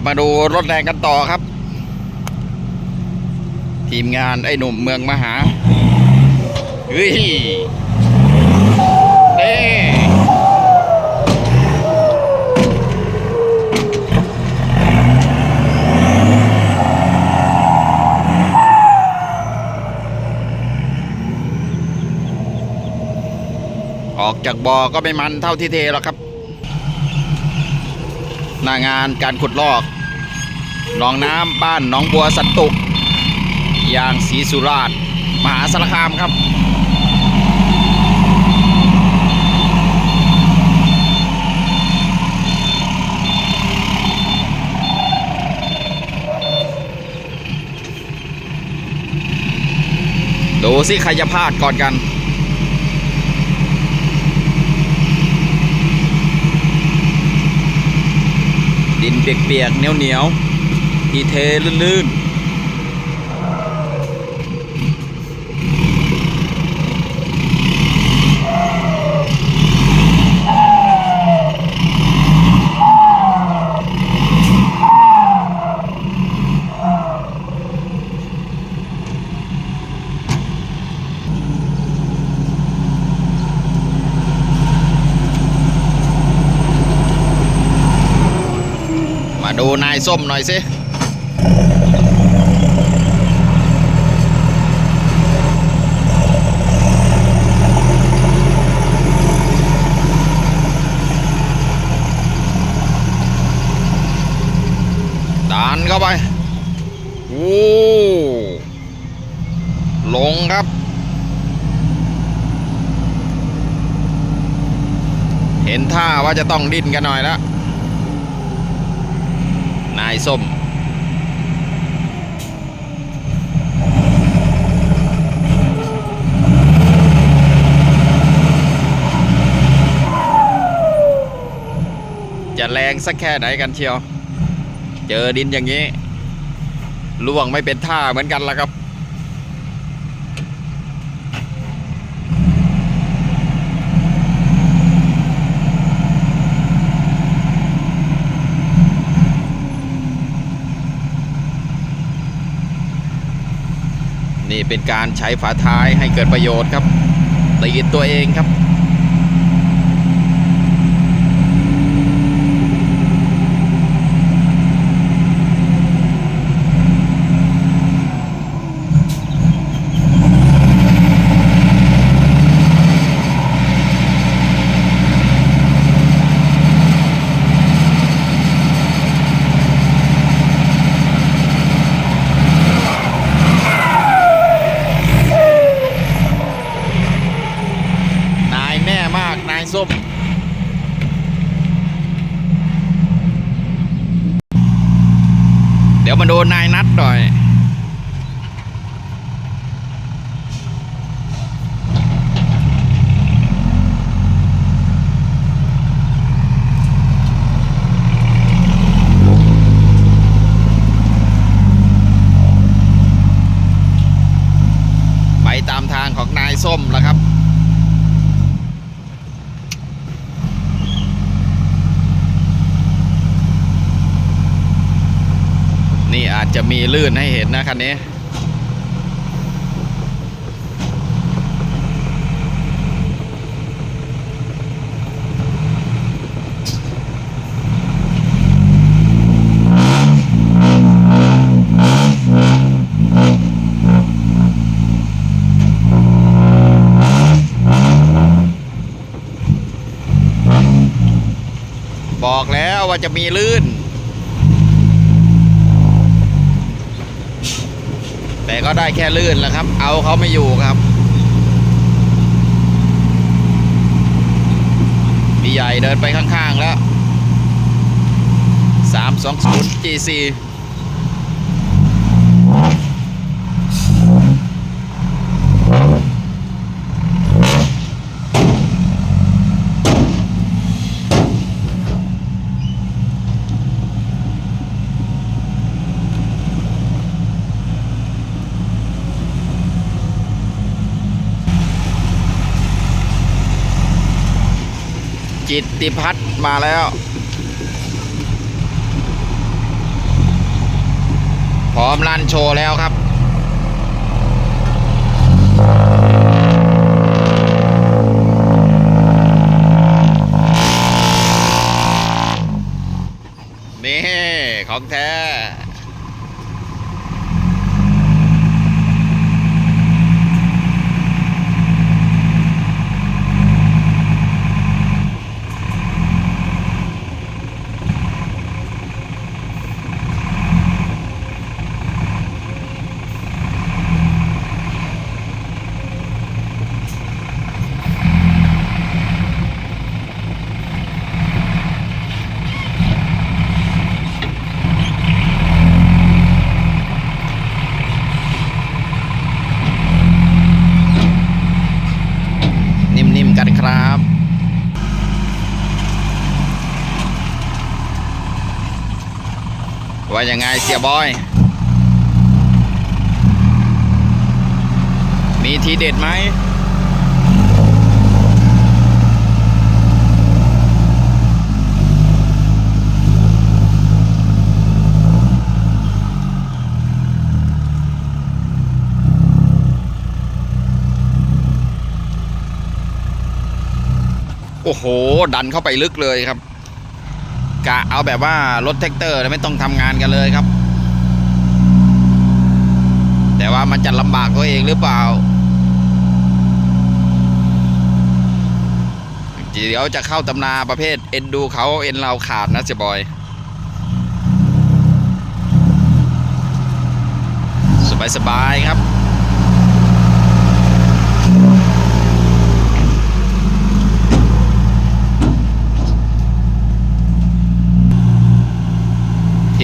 บมาดูรถแรงกันต่อครับ ทีมงานไอ้หนุ่มเมืองมหาเฮ้ยเด้ออกจากบ่อก็ไม่มันเท่าที่เทหรอกครับ หน้างานการขุดลอกหนองน้ำบ้านหนองบัวสันตุกยางศรีสุราษฎร์มหาสารคามครับดูสิใครจะพลาดก่อนกัน เปียกๆเหนียวๆทีเทลื่นๆ ดูนายส้มหน่อยสิดันเข้าไปโอ้ลงครับ เห็นท่าว่าจะต้องดิ้นกันหน่อยแล้วายส้ม จะแรงสักแค่ไหนกันเชียว เจอดินอย่างนี้ล่วงไม่เป็นท่าเหมือนกันละครับ นี่เป็นการใช้ฝาท้ายให้เกิดประโยชน์ครับตีตัวเองครับ นายแน่มาก นายส้ม เดี๋ยวมาโดนนายนัดหน่อย ไปตามทางของนายส้มแล้วครับ นี่ อาจจะมีลื่นให้เห็นนะคันนี้ บอกแล้วว่าจะมีลื่น แต่ก็ได้แค่ลื่นแล้วครับ เอาเขาไม่อยู่ครับพี่ใหญ่เดินไปข้างๆแล้ว320 GC จิ ตติพัฒน์มาแล้ว พร้อมลั่นโชว์แล้วครับนี่ของแท้ นิ่มๆกันครับ ว่ายังไงเสียบอย มีทีเด็ดไหมโอ้โห ดันเข้าไปลึกเลยครับ กะเอาแบบว่ารถแท็กเตอร์ไม่ต้องทำงานกันเลยครับ แต่ว่ามันจะลำบากตัวเองหรือเปล่า เดี๋ยวจะเข้าตำนาประเภทเอ็นดูเขาเอ็นเราขาดนะเสียบอย สบายสบายๆครับ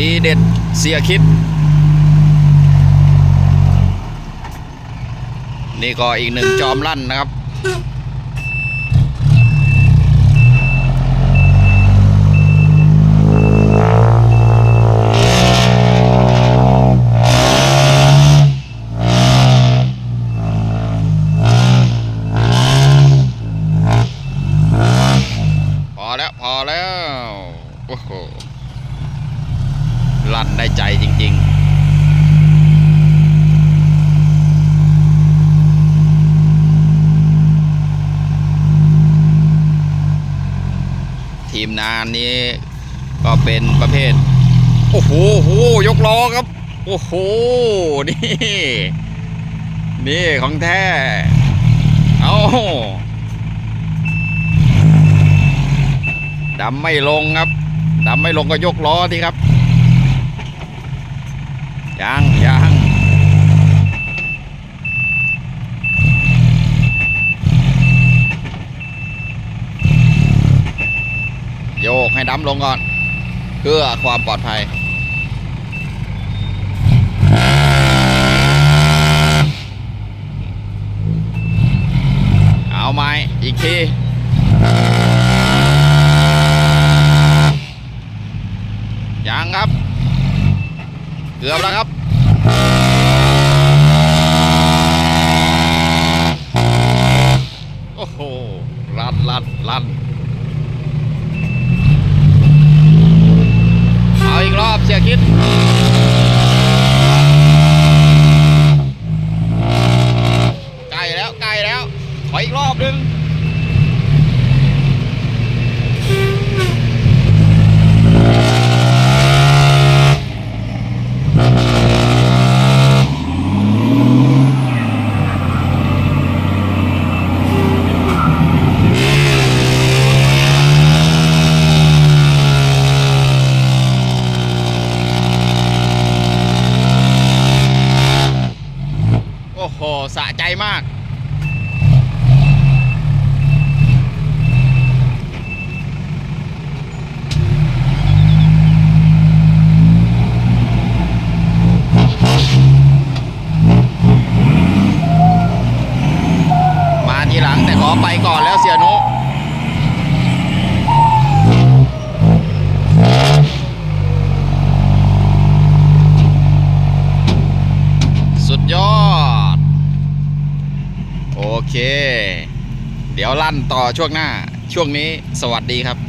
ทีเด็ดเสียคิด นี่ก็อีกหนึ่งจอมลั่นนะครับ ใจจริง ๆทีมนานนี้ก็เป็นประเภท โอ้โหโหยกล้อครับ โอ้โห นี่ นี่ของแท้ เอาดำไม่ลงครับ ดำไม่ลงก็ยกล้อทีครับ ยังยังโยกให้ดำลงก่อน เพื่อความปลอดภัย เอาไหมอีกที ยังครับ เกือบแล้วครับโอ้โหลันลันลันเอาอีกรอบเสียคิดใกล้แล้วใกล้แล้ว ขออีกรอบหนึ่ง โหสะใจมาก มาทีหลังแต่ขอไปก่อนแล้วเสียนุ สุดยอด โอ เค เดี๋ยวลั่นต่อช่วงหน้าช่วงนี้สวัสดีครับ